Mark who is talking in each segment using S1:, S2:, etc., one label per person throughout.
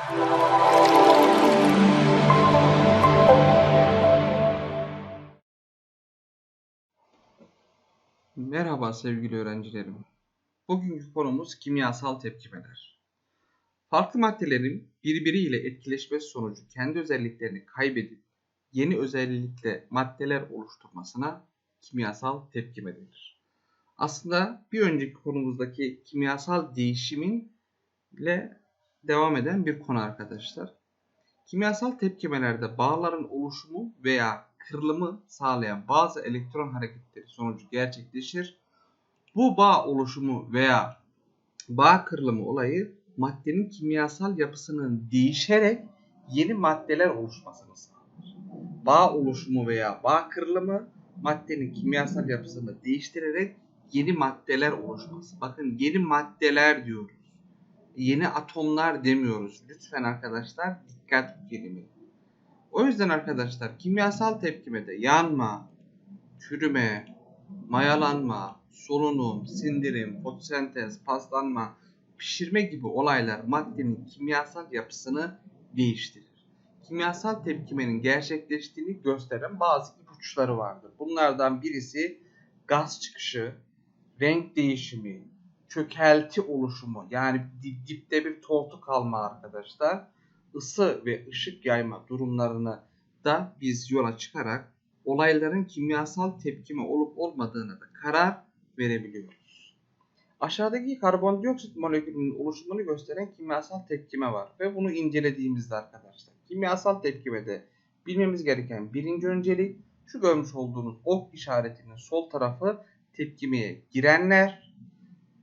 S1: Merhaba sevgili öğrencilerim. Bugünkü konumuz kimyasal tepkimeler. Farklı maddelerin birbiriyle etkileşmesi sonucu kendi özelliklerini kaybedip yeni özellikle maddeler oluşturmasına kimyasal tepkime denir. Aslında bir önceki konumuzdaki kimyasal değişiminle devam eden bir konu arkadaşlar. Kimyasal tepkimelerde bağların oluşumu veya kırılımı sağlayan bazı elektron hareketleri sonucu gerçekleşir. Bu bağ oluşumu veya bağ kırılımı olayı maddenin kimyasal yapısının değişerek yeni maddeler oluşmasını sağlar. Bağ oluşumu veya bağ kırılımı maddenin kimyasal yapısını değiştirerek yeni maddeler oluşması. Bakın yeni maddeler diyoruz. Yeni atomlar demiyoruz. Lütfen arkadaşlar dikkat kelime. O yüzden arkadaşlar kimyasal tepkimede yanma, çürüme, mayalanma, solunum, sindirim, fotosentez, paslanma, pişirme gibi olaylar maddenin kimyasal yapısını değiştirir. Kimyasal tepkimenin gerçekleştiğini gösteren bazı ipuçları vardır. Bunlardan birisi gaz çıkışı, renk değişimi, çökelti oluşumu yani dipte bir tortu kalma arkadaşlar. ısı ve ışık yayma durumlarını da biz yola çıkarak olayların kimyasal tepkime olup olmadığını da karar verebiliyoruz. Aşağıdaki karbondioksit molekülünün oluşumunu gösteren kimyasal tepkime var ve bunu incelediğimizde arkadaşlar kimyasal tepkimede bilmemiz gereken birinci öncelik şu görmüş olduğunuz ok işaretinin sol tarafı tepkimeye girenler,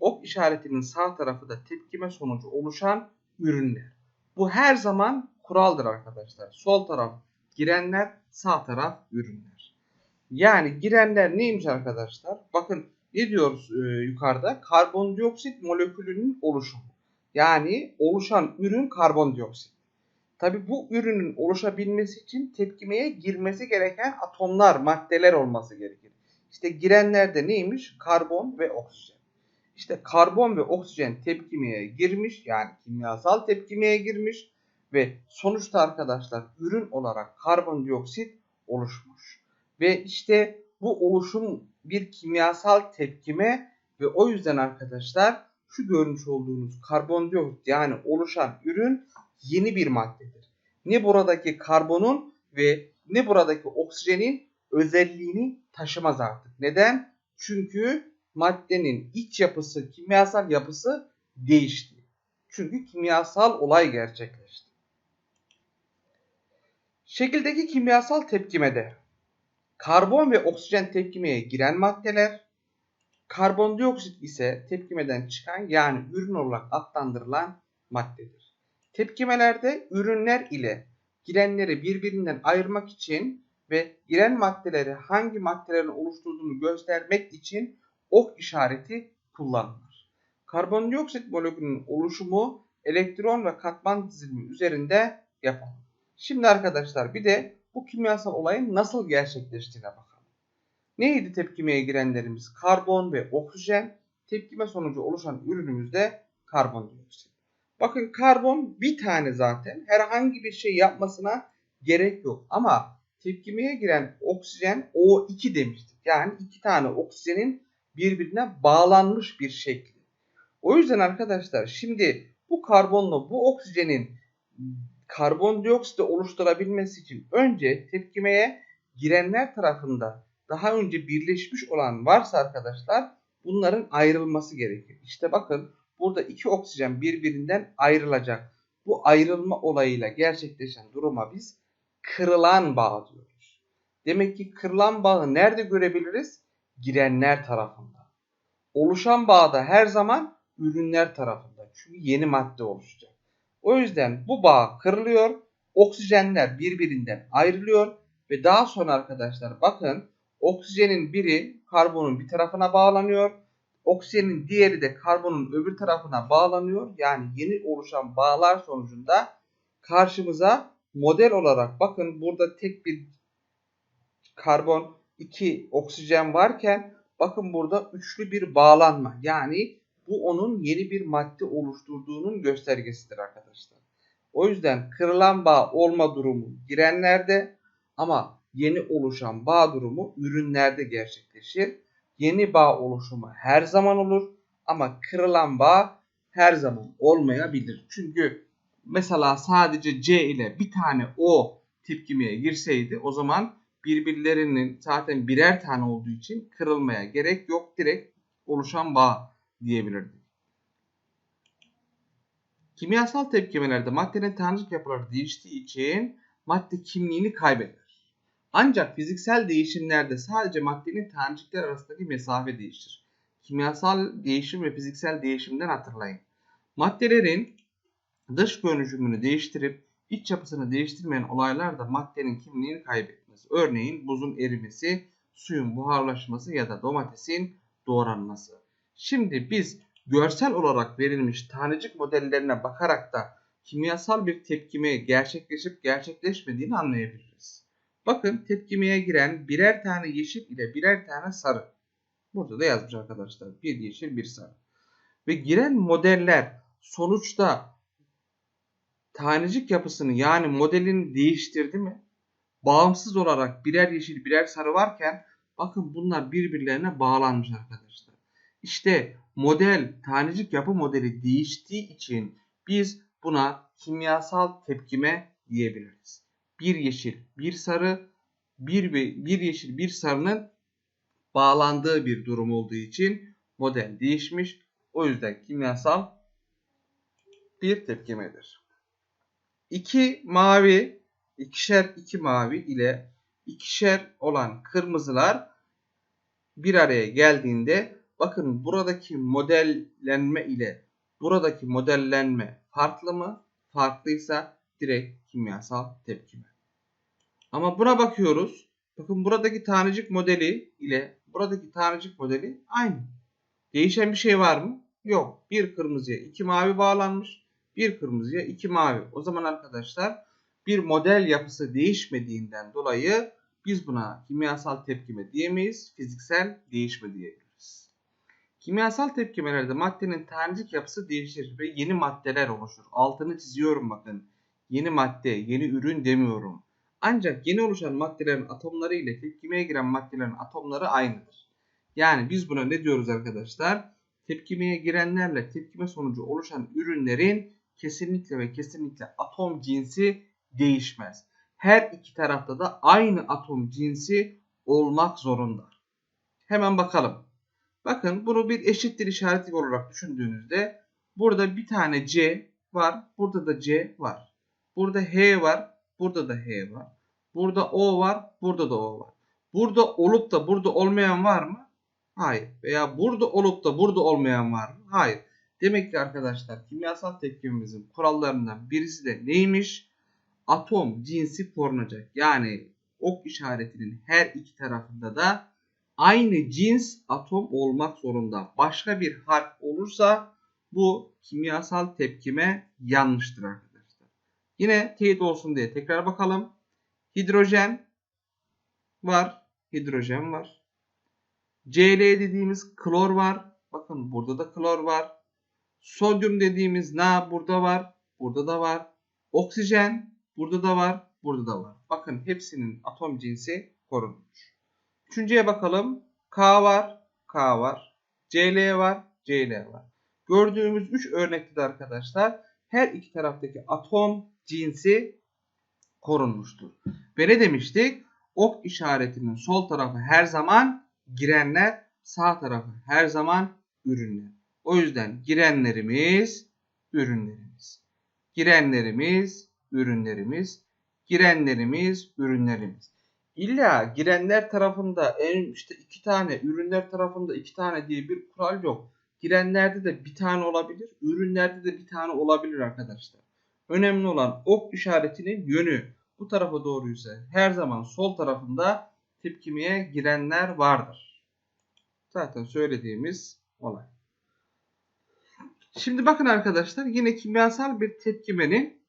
S1: ok işaretinin sağ tarafı da tepkime sonucu oluşan ürünler. Bu her zaman kuraldır arkadaşlar. Sol taraf girenler, sağ taraf ürünler. Yani girenler neymiş arkadaşlar? Bakın ne diyoruz e, yukarıda? Karbondioksit molekülünün oluşumu. Yani oluşan ürün karbondioksit. Tabi bu ürünün oluşabilmesi için tepkimeye girmesi gereken atomlar, maddeler olması gerekir. İşte girenler de neymiş? Karbon ve oksijen. İşte karbon ve oksijen tepkimeye girmiş yani kimyasal tepkimeye girmiş ve sonuçta arkadaşlar ürün olarak karbondioksit oluşmuş. Ve işte bu oluşum bir kimyasal tepkime ve o yüzden arkadaşlar şu görmüş olduğunuz karbondioksit yani oluşan ürün yeni bir maddedir. Ne buradaki karbonun ve ne buradaki oksijenin özelliğini taşımaz artık. Neden? Çünkü maddenin iç yapısı, kimyasal yapısı değişti. Çünkü kimyasal olay gerçekleşti. Şekildeki kimyasal tepkimede karbon ve oksijen tepkimeye giren maddeler, karbondioksit ise tepkimeden çıkan yani ürün olarak adlandırılan maddedir. Tepkimelerde ürünler ile girenleri birbirinden ayırmak için ve giren maddeleri hangi maddelerin oluşturduğunu göstermek için ok işareti kullanılır. Karbondioksit molekülünün oluşumu elektron ve katman dizilimi üzerinde yapılır. Şimdi arkadaşlar bir de bu kimyasal olayın nasıl gerçekleştiğine bakalım. Neydi tepkimeye girenlerimiz? Karbon ve oksijen. Tepkime sonucu oluşan ürünümüz de karbondioksit. Bakın karbon bir tane zaten herhangi bir şey yapmasına gerek yok. Ama tepkimeye giren oksijen O2 demiştik. Yani iki tane oksijenin birbirine bağlanmış bir şekli. O yüzden arkadaşlar şimdi bu karbonla bu oksijenin karbondioksit oluşturabilmesi için önce tepkimeye girenler tarafında daha önce birleşmiş olan varsa arkadaşlar bunların ayrılması gerekir. İşte bakın burada iki oksijen birbirinden ayrılacak. Bu ayrılma olayıyla gerçekleşen duruma biz kırılan bağ diyoruz. Demek ki kırılan bağı nerede görebiliriz? Girenler tarafında. Oluşan bağda her zaman ürünler tarafında. Çünkü yeni madde oluşacak. O yüzden bu bağ kırılıyor. Oksijenler birbirinden ayrılıyor. Ve daha sonra arkadaşlar bakın oksijenin biri karbonun bir tarafına bağlanıyor. Oksijenin diğeri de karbonun öbür tarafına bağlanıyor. Yani yeni oluşan bağlar sonucunda karşımıza model olarak bakın burada tek bir karbon 2 oksijen varken bakın burada üçlü bir bağlanma. Yani bu onun yeni bir madde oluşturduğunun göstergesidir arkadaşlar. O yüzden kırılan bağ olma durumu girenlerde ama yeni oluşan bağ durumu ürünlerde gerçekleşir. Yeni bağ oluşumu her zaman olur ama kırılan bağ her zaman olmayabilir. Çünkü mesela sadece C ile bir tane O tepkimeye girseydi o zaman birbirlerinin zaten birer tane olduğu için kırılmaya gerek yok. Direkt oluşan bağ diyebilirdik. Kimyasal tepkimelerde maddenin tanecik yapıları değiştiği için madde kimliğini kaybeder. Ancak fiziksel değişimlerde sadece maddenin tanecikler arasındaki mesafe değişir. Kimyasal değişim ve fiziksel değişimden hatırlayın. Maddelerin dış görünüşümünü değiştirip iç yapısını değiştirmeyen olaylar da maddenin kimliğini kaybetmez. Örneğin buzun erimesi, suyun buharlaşması ya da domatesin doğranması. Şimdi biz görsel olarak verilmiş tanecik modellerine bakarak da kimyasal bir tepkime gerçekleşip gerçekleşmediğini anlayabiliriz. Bakın tepkimeye giren birer tane yeşil ile birer tane sarı. Burada da yazmış arkadaşlar. Bir yeşil bir sarı. Ve giren modeller sonuçta tanecik yapısını yani modelini değiştirdi mi? Bağımsız olarak birer yeşil birer sarı varken bakın bunlar birbirlerine bağlanmış arkadaşlar. İşte model tanecik yapı modeli değiştiği için biz buna kimyasal tepkime diyebiliriz. Bir yeşil bir sarı bir, bir yeşil bir sarının bağlandığı bir durum olduğu için model değişmiş. O yüzden kimyasal bir tepkimedir. İki mavi, ikişer iki mavi ile ikişer olan kırmızılar bir araya geldiğinde bakın buradaki modellenme ile buradaki modellenme farklı mı? Farklıysa direkt kimyasal tepkime. Ama buna bakıyoruz. Bakın buradaki tanecik modeli ile buradaki tanecik modeli aynı. Değişen bir şey var mı? Yok. Bir kırmızıya iki mavi bağlanmış. Bir kırmızıya iki mavi. O zaman arkadaşlar bir model yapısı değişmediğinden dolayı biz buna kimyasal tepkime diyemeyiz. Fiziksel değişme diyebiliriz. Kimyasal tepkimelerde maddenin tanecik yapısı değişir ve yeni maddeler oluşur. Altını çiziyorum bakın. Yeni madde, yeni ürün demiyorum. Ancak yeni oluşan maddelerin atomları ile tepkimeye giren maddelerin atomları aynıdır. Yani biz buna ne diyoruz arkadaşlar? Tepkimeye girenlerle tepkime sonucu oluşan ürünlerin kesinlikle ve kesinlikle atom cinsi değişmez. Her iki tarafta da aynı atom cinsi olmak zorunda. Hemen bakalım. Bakın bunu bir eşittir işareti olarak düşündüğünüzde burada bir tane C var. Burada da C var. Burada H var. Burada da H var. Burada O var. Burada da O var. Burada olup da burada olmayan var mı? Hayır. Veya burada olup da burada olmayan var mı? Hayır. Demek ki arkadaşlar kimyasal tepkimimizin kurallarından birisi de neymiş? Atom cinsi korunacak. Yani ok işaretinin her iki tarafında da aynı cins atom olmak zorunda. Başka bir harf olursa bu kimyasal tepkime yanlıştır arkadaşlar. Yine teyit olsun diye tekrar bakalım. Hidrojen var. Hidrojen var. Cl dediğimiz klor var. Bakın burada da klor var. Sodyum dediğimiz Na burada var. Burada da var. Oksijen burada da var. Burada da var. Bakın hepsinin atom cinsi korunmuş. Üçüncüye bakalım. K var. K var. Cl var. Cl var. Gördüğümüz 3 örnekte de arkadaşlar her iki taraftaki atom cinsi korunmuştur. Ve ne demiştik? Ok işaretinin sol tarafı her zaman girenler, sağ tarafı her zaman ürünler. O yüzden girenlerimiz, ürünlerimiz. Girenlerimiz, ürünlerimiz. Girenlerimiz, ürünlerimiz. İlla girenler tarafında en işte iki tane, ürünler tarafında iki tane diye bir kural yok. Girenlerde de bir tane olabilir, ürünlerde de bir tane olabilir arkadaşlar. Önemli olan ok işaretinin yönü bu tarafa doğruysa her zaman sol tarafında tepkimeye girenler vardır. Zaten söylediğimiz olay. Şimdi bakın arkadaşlar yine kimyasal bir tepkimenin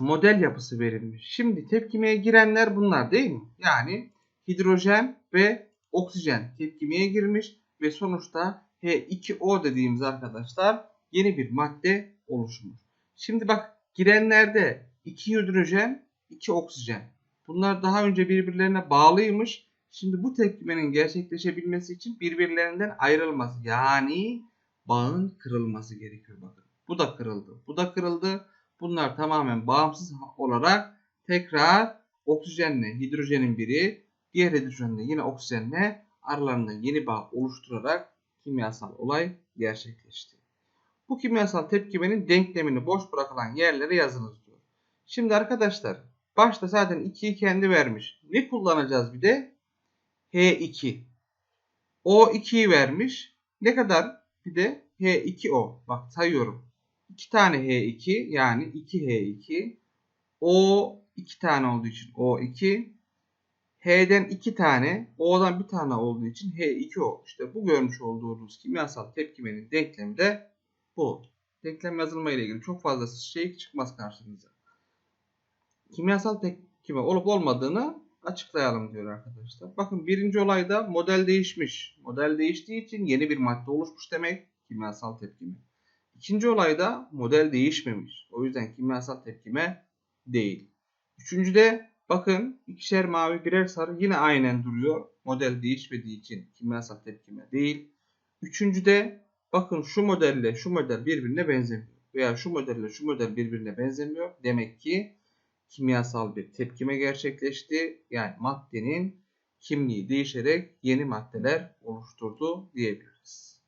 S1: model yapısı verilmiş. Şimdi tepkimeye girenler bunlar değil mi? Yani hidrojen ve oksijen tepkimeye girmiş ve sonuçta H2O dediğimiz arkadaşlar yeni bir madde oluşmuş. Şimdi bak girenlerde 2 hidrojen, 2 oksijen. Bunlar daha önce birbirlerine bağlıymış. Şimdi bu tepkimenin gerçekleşebilmesi için birbirlerinden ayrılması yani bağın kırılması gerekiyor bakın. Bu da kırıldı. Bu da kırıldı. Bunlar tamamen bağımsız olarak tekrar oksijenle hidrojenin biri diğer hidrojenle yine oksijenle aralarında yeni bağ oluşturarak kimyasal olay gerçekleşti. Bu kimyasal tepkimenin denklemini boş bırakılan yerlere yazınız diyor. Şimdi arkadaşlar başta zaten 2'yi kendi vermiş. Ne kullanacağız bir de? H2. O 2'yi vermiş. Ne kadar? Bir de H2O. Bak sayıyorum. 2 tane H2 yani 2H2. O 2 tane olduğu için O2. H'den 2 tane, O'dan bir tane olduğu için H2O. İşte bu görmüş olduğunuz kimyasal tepkimenin denklemi de bu. Denklem yazılma ile ilgili çok fazla şey çıkmaz karşınıza. Kimyasal tepkime olup olmadığını açıklayalım diyor arkadaşlar. Bakın birinci olayda model değişmiş. Model değiştiği için yeni bir madde oluşmuş demek kimyasal tepkime. İkinci olayda model değişmemiş. O yüzden kimyasal tepkime değil. Üçüncüde bakın ikişer mavi birer sarı yine aynen duruyor. Model değişmediği için kimyasal tepkime değil. Üçüncüde bakın şu modelle şu model birbirine benzemiyor. Veya şu modelle şu model birbirine benzemiyor. Demek ki kimyasal bir tepkime gerçekleşti. Yani maddenin kimliği değişerek yeni maddeler oluşturdu diyebiliriz.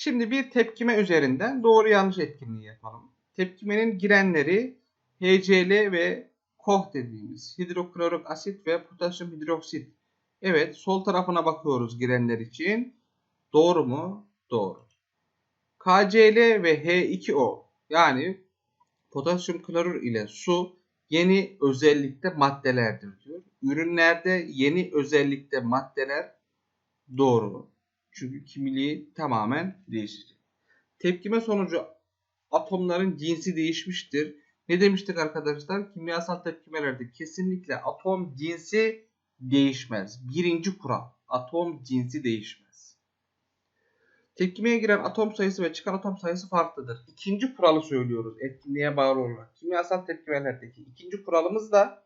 S1: Şimdi bir tepkime üzerinden doğru yanlış etkinliği yapalım. Tepkimenin girenleri HCl ve KOH dediğimiz hidroklorik asit ve potasyum hidroksit. Evet sol tarafına bakıyoruz girenler için. Doğru mu? Doğru. KCl ve H2O yani potasyum klorür ile su yeni özellikte maddelerdir diyor. Ürünlerde yeni özellikte maddeler doğru. Çünkü kimliği tamamen değişecek. Tepkime sonucu atomların cinsi değişmiştir. Ne demiştik arkadaşlar? Kimyasal tepkimelerde kesinlikle atom cinsi değişmez. Birinci kural. Atom cinsi değişmez. Tepkimeye giren atom sayısı ve çıkan atom sayısı farklıdır. İkinci kuralı söylüyoruz etkinliğe bağlı olarak. Kimyasal tepkimelerdeki ikinci kuralımız da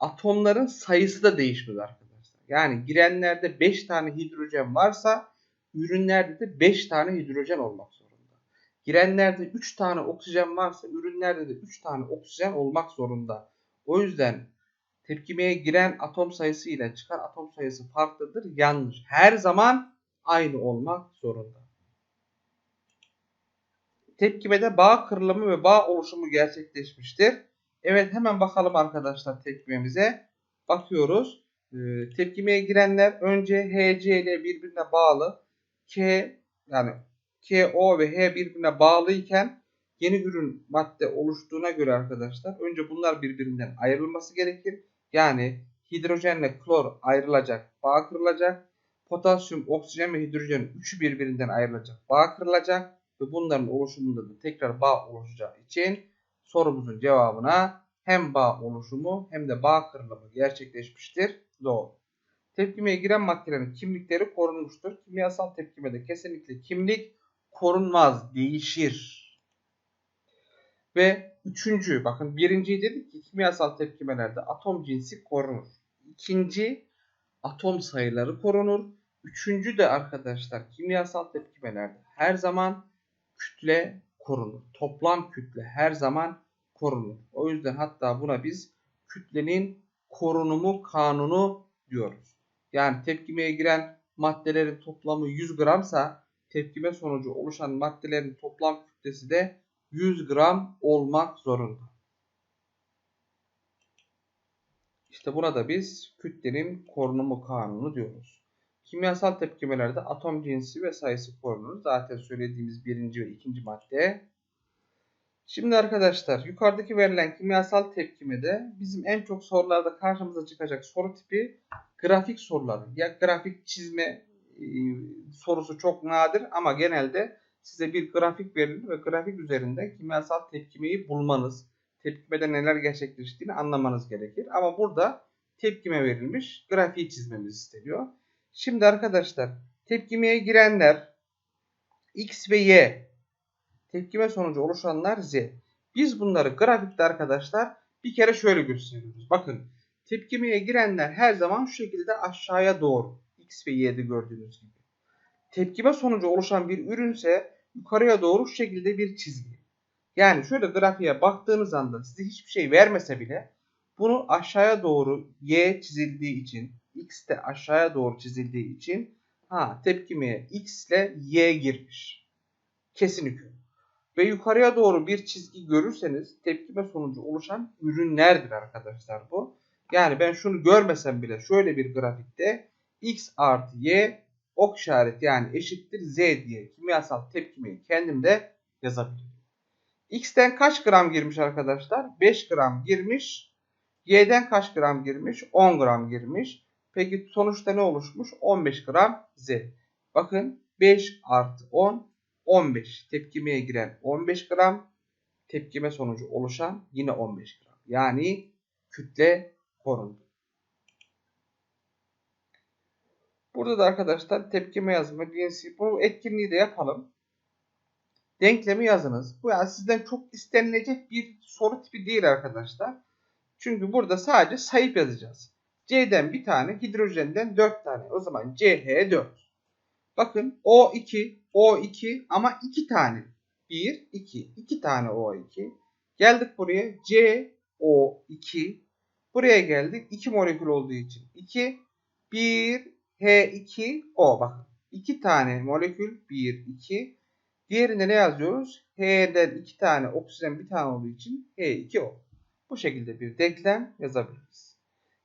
S1: atomların sayısı da değişmez arkadaşlar. Yani girenlerde 5 tane hidrojen varsa ürünlerde de 5 tane hidrojen olmak zorunda. Girenlerde 3 tane oksijen varsa ürünlerde de 3 tane oksijen olmak zorunda. O yüzden tepkimeye giren atom sayısı ile çıkan atom sayısı farklıdır. Yanlış. Her zaman aynı olmak zorunda. Tepkimede bağ kırılımı ve bağ oluşumu gerçekleşmiştir. Evet hemen bakalım arkadaşlar tepkimemize. Bakıyoruz. Ee, tepkimeye girenler önce HC ile birbirine bağlı. K yani K, O ve H birbirine bağlıyken yeni ürün madde oluştuğuna göre arkadaşlar önce bunlar birbirinden ayrılması gerekir. Yani hidrojenle klor ayrılacak, bağ kırılacak. Potasyum, oksijen ve hidrojen üçü birbirinden ayrılacak, bağ kırılacak ve bunların oluşumunda da tekrar bağ oluşacağı için sorumuzun cevabına hem bağ oluşumu hem de bağ kırılımı gerçekleşmiştir. Doğru. Tepkimeye giren maddelerin kimlikleri korunmuştur. Kimyasal tepkimede kesinlikle kimlik korunmaz, değişir. Ve üçüncü, bakın birinciyi dedik ki kimyasal tepkimelerde atom cinsi korunur. İkinci, atom sayıları korunur. Üçüncü de arkadaşlar kimyasal tepkimelerde her zaman kütle korunur. Toplam kütle her zaman korunur. O yüzden hatta buna biz kütlenin korunumu kanunu diyoruz. Yani tepkimeye giren maddelerin toplamı 100 gramsa tepkime sonucu oluşan maddelerin toplam kütlesi de 100 gram olmak zorunda. İşte burada biz kütlenin korunumu kanunu diyoruz. Kimyasal tepkimelerde atom cinsi ve sayısı korunur. Zaten söylediğimiz birinci ve ikinci madde. Şimdi arkadaşlar yukarıdaki verilen kimyasal tepkimede bizim en çok sorularda karşımıza çıkacak soru tipi grafik soruları. Ya grafik çizme e, sorusu çok nadir ama genelde size bir grafik verilir ve grafik üzerinde kimyasal tepkimeyi bulmanız, tepkimede neler gerçekleştiğini anlamanız gerekir. Ama burada tepkime verilmiş, grafiği çizmemiz isteniyor. Şimdi arkadaşlar tepkimeye girenler X ve Y, tepkime sonucu oluşanlar Z. Biz bunları grafikte arkadaşlar bir kere şöyle gösteriyoruz. Bakın tepkimeye girenler her zaman şu şekilde aşağıya doğru. X ve Y'de gördüğünüz gibi. Tepkime sonucu oluşan bir ürünse yukarıya doğru şu şekilde bir çizgi. Yani şöyle grafiğe baktığınız anda size hiçbir şey vermese bile bunu aşağıya doğru Y çizildiği için X de aşağıya doğru çizildiği için ha tepkimeye X ile Y girmiş. Kesin hüküm. Ve yukarıya doğru bir çizgi görürseniz tepkime sonucu oluşan ürünlerdir arkadaşlar bu. Yani ben şunu görmesem bile şöyle bir grafikte X artı Y ok işareti yani eşittir Z diye kimyasal tepkimeyi kendim de yazabilirim. X'ten kaç gram girmiş arkadaşlar? 5 gram girmiş. Y'den kaç gram girmiş? 10 gram girmiş. Peki sonuçta ne oluşmuş? 15 gram Z. Bakın 5 artı 10 15 tepkimeye giren 15 gram tepkime sonucu oluşan yine 15 gram. Yani kütle korundu. Burada da arkadaşlar tepkime yazma cinsi bu etkinliği de yapalım. Denklemi yazınız. Bu yani sizden çok istenilecek bir soru tipi değil arkadaşlar. Çünkü burada sadece sayıp yazacağız. C'den bir tane, hidrojenden 4 tane. O zaman CH4. Bakın O2, O2 ama 2 tane. 1, 2. 2 tane O2. Geldik buraya CO2. Buraya geldik. 2 molekül olduğu için. 2, 1, H2O. Bakın 2 tane molekül. 1, 2. Diğerinde ne yazıyoruz? H'den 2 tane, oksijen bir tane olduğu için H2O. Bu şekilde bir denklem yazabiliriz.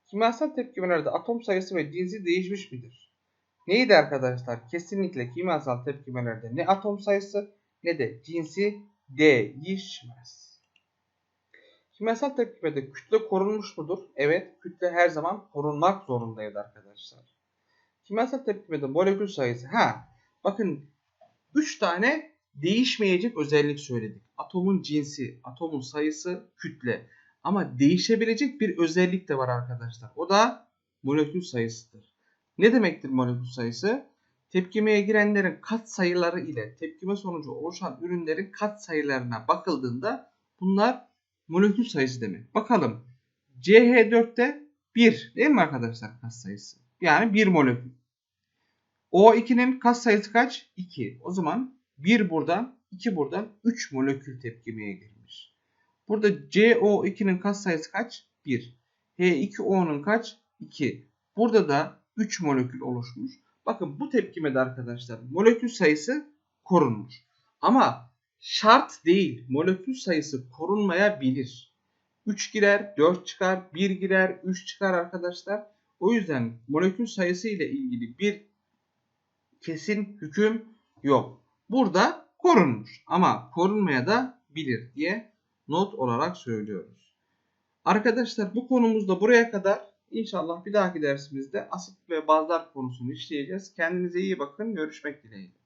S1: Kimyasal tepkimelerde atom sayısı ve cinsi değişmiş midir? Neydi arkadaşlar? Kesinlikle kimyasal tepkimelerde ne atom sayısı ne de cinsi değişmez. Kimyasal tepkimede kütle korunmuş mudur? Evet, kütle her zaman korunmak zorundaydı arkadaşlar. Kimyasal tepkimede molekül sayısı ha bakın 3 tane değişmeyecek özellik söyledik. Atomun cinsi, atomun sayısı, kütle. Ama değişebilecek bir özellik de var arkadaşlar. O da molekül sayısıdır. Ne demektir molekül sayısı? Tepkimeye girenlerin kat sayıları ile tepkime sonucu oluşan ürünlerin kat sayılarına bakıldığında bunlar molekül sayısı demek. Bakalım CH4'te 1 değil mi arkadaşlar kat sayısı? Yani 1 molekül. O2'nin kat sayısı kaç? 2. O zaman 1 buradan 2 buradan 3 molekül tepkimeye girmiş. Burada CO2'nin kat sayısı kaç? 1. H2O'nun kaç? 2. Burada da 3 molekül oluşmuş. Bakın bu tepkimede arkadaşlar molekül sayısı korunmuş. Ama şart değil. Molekül sayısı korunmayabilir. 3 girer, 4 çıkar, 1 girer, 3 çıkar arkadaşlar. O yüzden molekül sayısı ile ilgili bir kesin hüküm yok. Burada korunmuş ama korunmaya da bilir diye not olarak söylüyoruz. Arkadaşlar bu konumuzda buraya kadar İnşallah bir dahaki dersimizde asit ve bazlar konusunu işleyeceğiz. Kendinize iyi bakın. Görüşmek dileğiyle.